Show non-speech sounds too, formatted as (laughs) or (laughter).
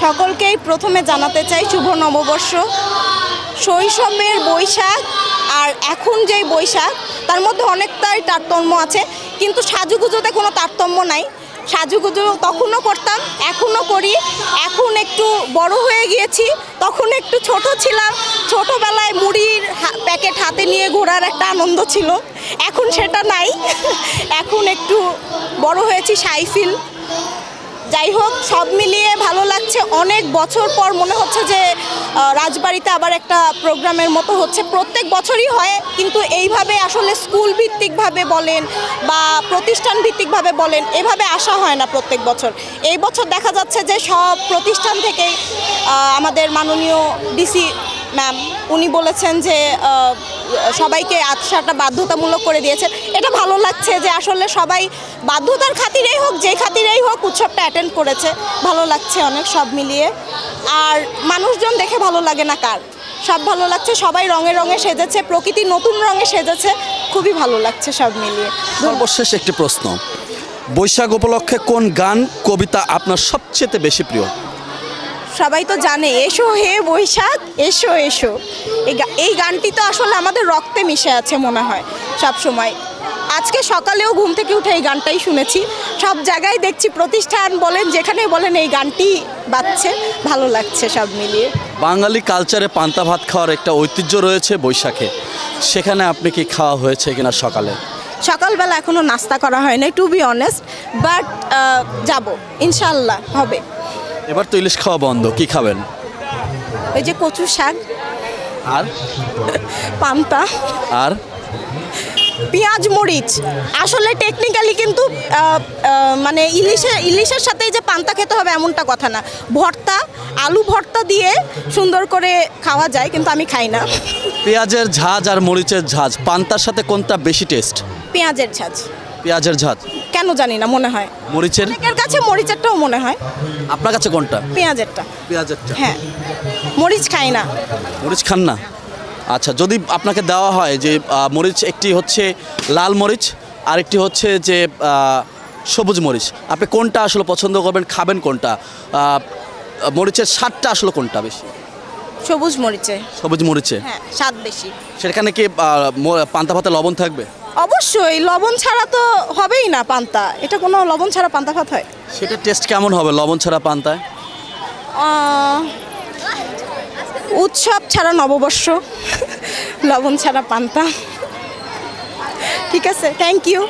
সকলকেই প্রথমে জানাতে চাই শুভ নববর্ষ। শৈশবের বৈশাখ আর এখন যেই বৈশাখ, তার মধ্যে অনেকটাই তারতম্য আছে। কিন্তু সাজুগুজোতে কোনো তারতম্য নাই। সাজুগুজু তখনও করতাম, এখনও করি। এখন একটু বড় হয়ে গিয়েছি, তখন একটু ছোট ছিলাম। ছোটবেলায় মুড়ির প্যাকেট হাতে নিয়ে ঘোরার একটা আনন্দ ছিল। এখন সেটা নাই। (laughs) এখন একটু বড় হয়েছি, সাইফিল। যাই হোক, সব মিলিয়ে ভালো লাগছে। অনেক বছর পর মনে হচ্ছে যে রাজবাড়িতে আবার একটা প্রোগ্রামের মতো হচ্ছে। প্রত্যেক বছরই হয়, কিন্তু এইভাবে আসলে স্কুল ভিত্তিকভাবে বলেন বা প্রতিষ্ঠান ভিত্তিকভাবে বলেন, এভাবে আসা হয় না প্রত্যেক বছর। এই বছর দেখা যাচ্ছে যে সব প্রতিষ্ঠান থেকেই আমাদের মাননীয় ডিসি ম্যাম উনি বলেছেন যে সবাইকে আসাটা বাধ্যতামূলক করে দিয়েছেন। এটা ভালো লাগছে যে আসলে সবাই বাধ্যতার খাতিরেই হোক যেই খাতিরেই হোক উৎসবটা অ্যাটেন্ড করেছে। ভালো লাগছে অনেক সব মিলিয়ে। আর মানুষজন দেখে ভালো লাগে না কার? সব ভালো লাগছে, সবাই রঙে রঙে সেজেছে, প্রকৃতি নতুন রঙে সেজেছে। খুবই ভালো লাগছে সব মিলিয়ে। সর্বশেষ একটি প্রশ্ন। বৈশাখ উপলক্ষে কোন গান, কবিতা আপনার সবচেয়ে বেশি প্রিয়? সবাই তো জানে এসো হে বৈশাখ এসো এসো। এই গানটি তো আসলে আমাদের রক্তে মিশে আছে মনে হয় সব সময়। আজকে সকালেও ঘুম থেকে উঠে এই গানটাই শুনেছি। সব জায়গায় দেখছি প্রতিষ্ঠান বলেন যেখানে বলেন এই গানটি বাজছে ভালো লাগছে সব মিলিয়ে। বাঙালি কালচারে পান্তা ভাত খাওয়ার একটা ঐতিহ্য রয়েছে বৈশাখে। সেখানে আপনি কি খাওয়া হয়েছে কিনা সকালে? সকালবেলা এখনও নাস্তা করা হয় না টু বি অনেস্ট বাট যাব ইনশাল্লাহ হবে। এবার তো ইলিশ খাওয়া বন্ধ কি খাবেন? ওই যে কচু শাক। আর? পান্তা। আর? পেঁয়াজ মরিচ। আসলে টেকনিক্যালি কিন্তু মানে ইলিশে ইলিশের সাথে যে পান্তা খেতে হবে এমনটা কথা না। ভর্তা আলু ভর্তা দিয়ে সুন্দর করে খাওয়া যায় কিন্তু আমি খাই না। পেঁয়াজের ঝাঁজ আর মরিচের ঝাঁজ পান্তার সাথে কোনটা বেশি টেস্ট পেঁয়াজের ঝাঁজ। পেঁয়াজের ঝাঁজ। কেন জানি না মনে হয়। মরিচের? অনেকের কাছে মরিচেরটাও মনে হয়। আপনার কাছে কোনটা? পেঁয়াজেরটা। পেঁয়াজেরটা। হ্যাঁ। মরিচ খাই না। মরিচ খান না? আচ্ছা যদি আপনাকে দেওয়া হয় যে মরিচ একটি হচ্ছে লাল মরিচ আর একটি হচ্ছে যে সবুজ মরিচ আপনি কোনটা আসলে পছন্দ করবেন খাবেন কোনটা? মরিচের স্বাদটা আসলে কোনটা বেশি? সবুজ মরিচে। সবুজ মরিচে? হ্যাঁ স্বাদ বেশি। সেখানে কি পান্তা ভাতে লবণ থাকবে? অবশ্যই লবণ ছাড়া তো হবেই না পান্তা। এটা কোনো লবণ ছাড়া পান্তা ভাত হয়? সেটা টেস্ট কেমন হবে লবণ ছাড়া পান্তায় উৎসব ছাড়া নববর্ষ লবণ ছাড়া পান্তা। ঠিক আছে থ্যাংক ইউ